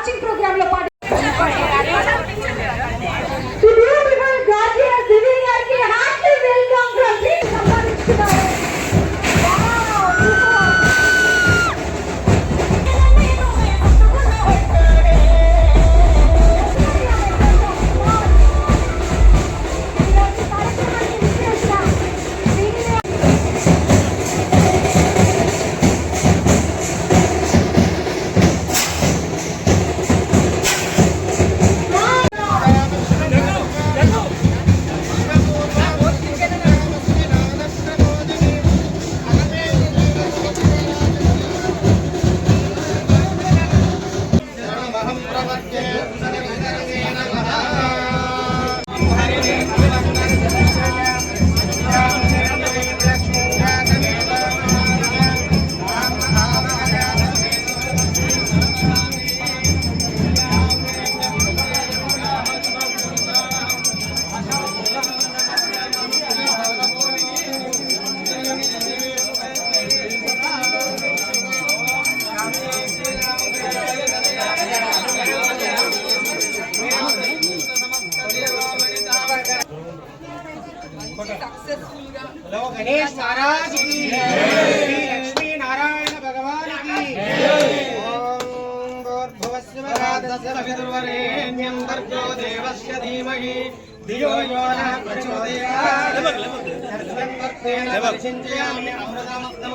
వారు కూడా ఈ యొక్క లాంచింగ్ ప్రోగ్రామ్లో పాటు हेलो गणेश महाराज की लक्ष्मी नारायण भगवान की ओम भूर्भुवस्सुः भर्गो देवस्य धीमहि। धियो यो नः प्रचोदयात्। सर्वं भक्तेन परिचिन्तयामि अमृतमब्दं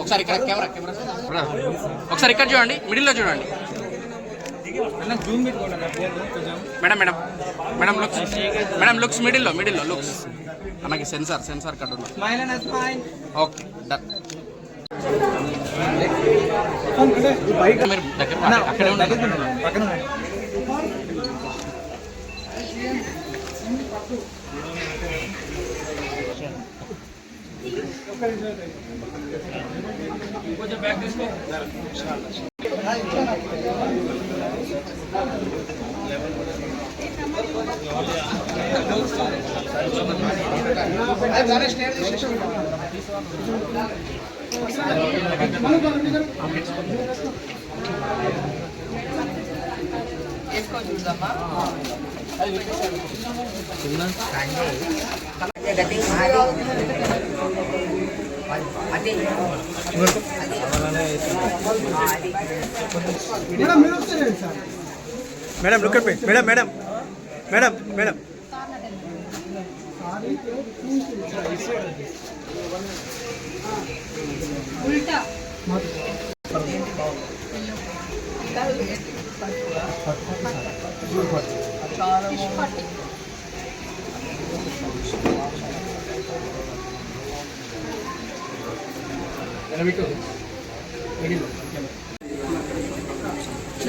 ఒకసారి ఇక్కడ కెమెరా కెమెరా. ఒకసారి ఇక్కడ చూడండి మిడిల్లో చూడండి. Madam madam. Madam looks madam looks మిడిల్లో మిడిల్లో లుక్స్ అన్నకి censor censor smile. Okay done మీరు దగ్గర అక్కడే ఉండండి. కొంచెం బ్యాక్ తీసుకో వేసుకో చూద్దామా చిన్న మేడం లుక్ మీ మేడం మేడం. Madam madam. చాలా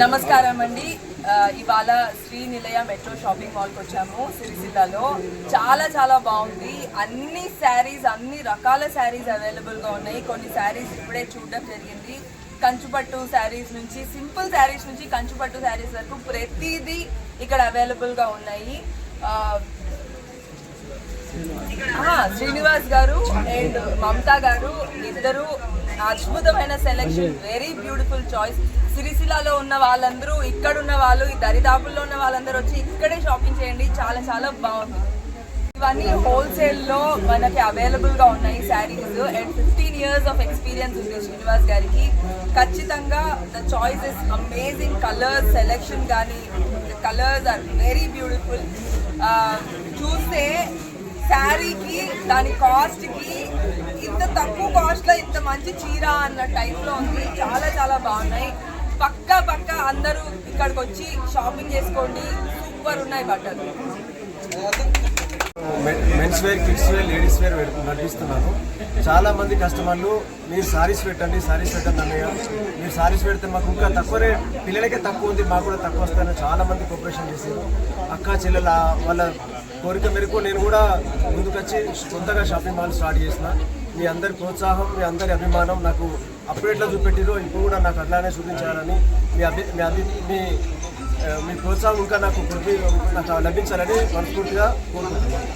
నమస్కారం అండి ఇవాళ శ్రీ నిలయ మెట్రో షాపింగ్ మాల్కి వచ్చాము సిరిసిల్లలో. చాలా చాలా బాగుంది. అన్ని శారీస్ అన్ని రకాల శారీస్ అవైలబుల్గా ఉన్నాయి. కొన్ని శారీస్ ఇప్పుడే చూడడం జరిగింది. కంచుపట్టు శారీస్ నుంచి సింపుల్ శారీస్ నుంచి కంచుపట్టు శారీస్ వరకు ప్రతిదీ ఇక్కడ అవైలబుల్గా ఉన్నాయి. శ్రీనివాస్ గారు అండ్ మమతా గారు ఇద్దరు అద్భుతమైన సెలెక్షన్ వెరీ బ్యూటిఫుల్ చాయిస్ సిరిసిల్లాలో ఉన్న వాళ్ళందరూ ఇక్కడ ఉన్న వాళ్ళు ఈ దరిదాపుల్లో ఉన్న వాళ్ళందరూ వచ్చి ఇక్కడే షాపింగ్ చేయండి. చాలా చాలా బాగుంది. ఇవన్నీ హోల్సేల్లో మనకి అవైలబుల్గా ఉన్నాయి sarees. And fifteen years of experience ఉంది శ్రీనివాస్ గారికి. ఖచ్చితంగా the choice is amazing colours selection కానీ కలర్స్ ఆర్ వెరీ బ్యూటిఫుల్ చూస్తే శారీకి దాని కాస్ట్కి ఇంత తక్కువ కాస్ట్లో ఇంత మంచి చీర అన్న టైప్లో ఉంది. చాలా చాలా బాగున్నాయి. పక్క పక్క అందరూ ఇక్కడికి వచ్చి షాపింగ్ చేసుకోండి. సూపర్ ఉన్నాయి బట్టలు. Men's wear kids wear ladies wear నడిపిస్తున్నాను చాలా మంది కస్టమర్లు మీరు సారీస్ పెట్టండి సారీస్ పెట్టండి అన్నయ్య. మీరు సారీస్ పెడితే మాకు ఇంకా తక్కువ రేట్ పిల్లలకే తక్కువ ఉంది మాకు కూడా తక్కువ వస్తాయని చాలా మంది కోఆపరేషన్ చేశారు అక్క చెల్లెల వాళ్ళ కోరిక మేరకు నేను కూడా ముందుకొచ్చి సొంతగా షాపింగ్ మాల్ స్టార్ట్ చేసిన. మీ అందరి ప్రోత్సాహం మీ అందరి అభిమానం నాకు అప్డేట్లో చూపెట్టిరో ఇప్పుడు కూడా నాకు అట్లానే చూపించాలని మీ అభి మీ అభి మీ మీ ప్రోత్సాహం ఇంకా నాకు కృపి నాకు లభించాలని మనస్ఫూర్తిగా కోరుకుంటున్నాను.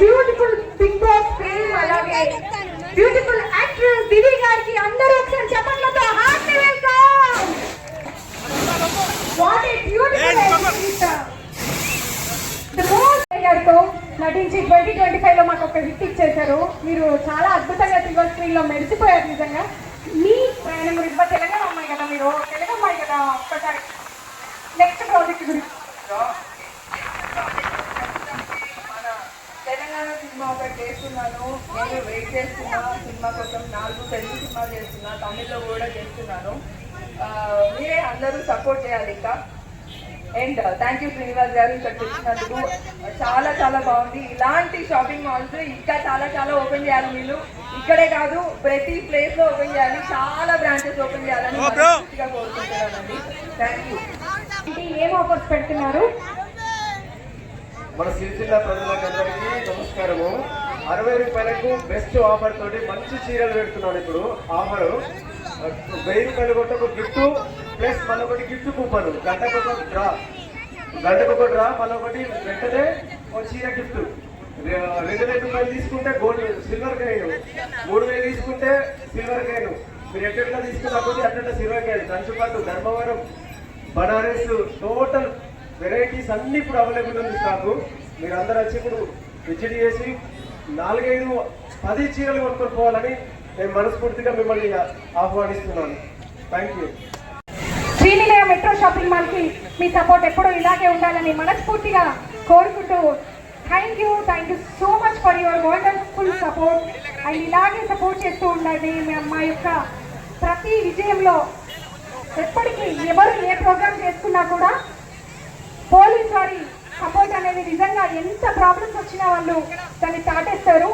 బ్యూటిఫుల్ బిగ్ బాస్ ఫేమ్ అలాగే బ్యూటిఫుల్ యాక్ట్రెస్ దివి గారికి అందరూ మీరు చాలా అద్భుతంగా సిల్వర్ స్క్రీన్లో మెరిసిపోయారు నిజంగా. మీ ప్రయాణం గురించి తెలంగాణ అమ్మాయి కదా మీరు? తెలుగు అమ్మాయి కదా ఒక్కసారి. నెక్స్ట్ ప్రాజెక్ట్ గురించి. తెలంగాణ సినిమా ఒకటి చేస్తున్నాను. నేను వెయిట్ చేస్తున్నా. సినిమా కోసం నాలుగు తెలుగు సినిమా చేస్తున్నా. తమిళ్ళో కూడా చేస్తున్నాను. మీరే అందరూ సపోర్ట్ చేయాలి ఇంకా. అండ్ థ్యాంక్ యూ శ్రీనివాస్ గారు ఇక్కడికి వచ్చినందుకు చాలా చాలా బాగుంది. ఇలాంటి షాపింగ్ మాల్స్ ఇంకా చాలా చాలా ఓపెన్ చేయాలి మీరు ఇక్కడే కాదు ప్రతి ప్లేస్లో ఓపెన్ చేయాలి. చాలా బ్రాంచెస్ ఓపెన్ చేయాలని కోరుకుంటున్నానండి. థ్యాంక్ యూ ఏం ఆఫర్స్ పెడుతున్నారు? మన సిరిసిల్ల ప్రజలందరికీ నమస్కారము. అరవై రూపాయలకు బెస్ట్ ఆఫర్ తోటి మంచి చీరలు పెడుతున్నాను ఇప్పుడు. ఆఫర్. వెయ్యి రూపాయలు కొట్ట ఒక గిఫ్ట్ ప్లస్ మళ్ళొకటి గిఫ్ట్ కూపన్. గంటకు ఒక డ్రా. గంటకు ఒక డ్రా మళ్ళొకటి వెంటనే ఒక చీర గిఫ్ట్. రెండు వేల రూపాయలు తీసుకుంటే గోల్డ్ సిల్వర్ కాయిన్. మూడు వేలు తీసుకుంటే సిల్వర్ కాయిన్. మీరు ఎట్లా తీసుకున్నప్పుడు అట్లా సిల్వర్ కాయిన్. కంచుపట్టు ధర్మవరం బనారస్ టోటల్ వెరైటీస్ అన్ని ఇప్పుడు అవైలబుల్ ఉంది స్టాకు. మీరు అందరు వచ్చి ఇప్పుడు విజిట్ చేసి నాలుగైదు పది చీరలు కొనుక్కొని పోవాలని నేను మనస్ఫూర్తిగా మిమ్మల్ని ఆహ్వానిస్తున్నాను. Thank you. Srinilaya metro shopping మాల్కి మీ సపోర్ట్ ఎప్పుడూ ఇలాగే ఉండాలని మనస్ఫూర్తిగా కోరుకుంటూ thank you thank you so much for your wonderful support and ఇలాగే సపోర్ట్ చేస్తూ ఉండండి మా యొక్క ప్రతి విజయంలో. ఎప్పటికీ ఎవరు ఏ ప్రోగ్రామ్ చేసుకున్నా కూడా పోలీస్ వారి సపోర్ట్ అనేది నిజంగా ఎంత ప్రాబ్లమ్స్ వచ్చినా వాళ్ళు దాన్ని దాటేస్తారు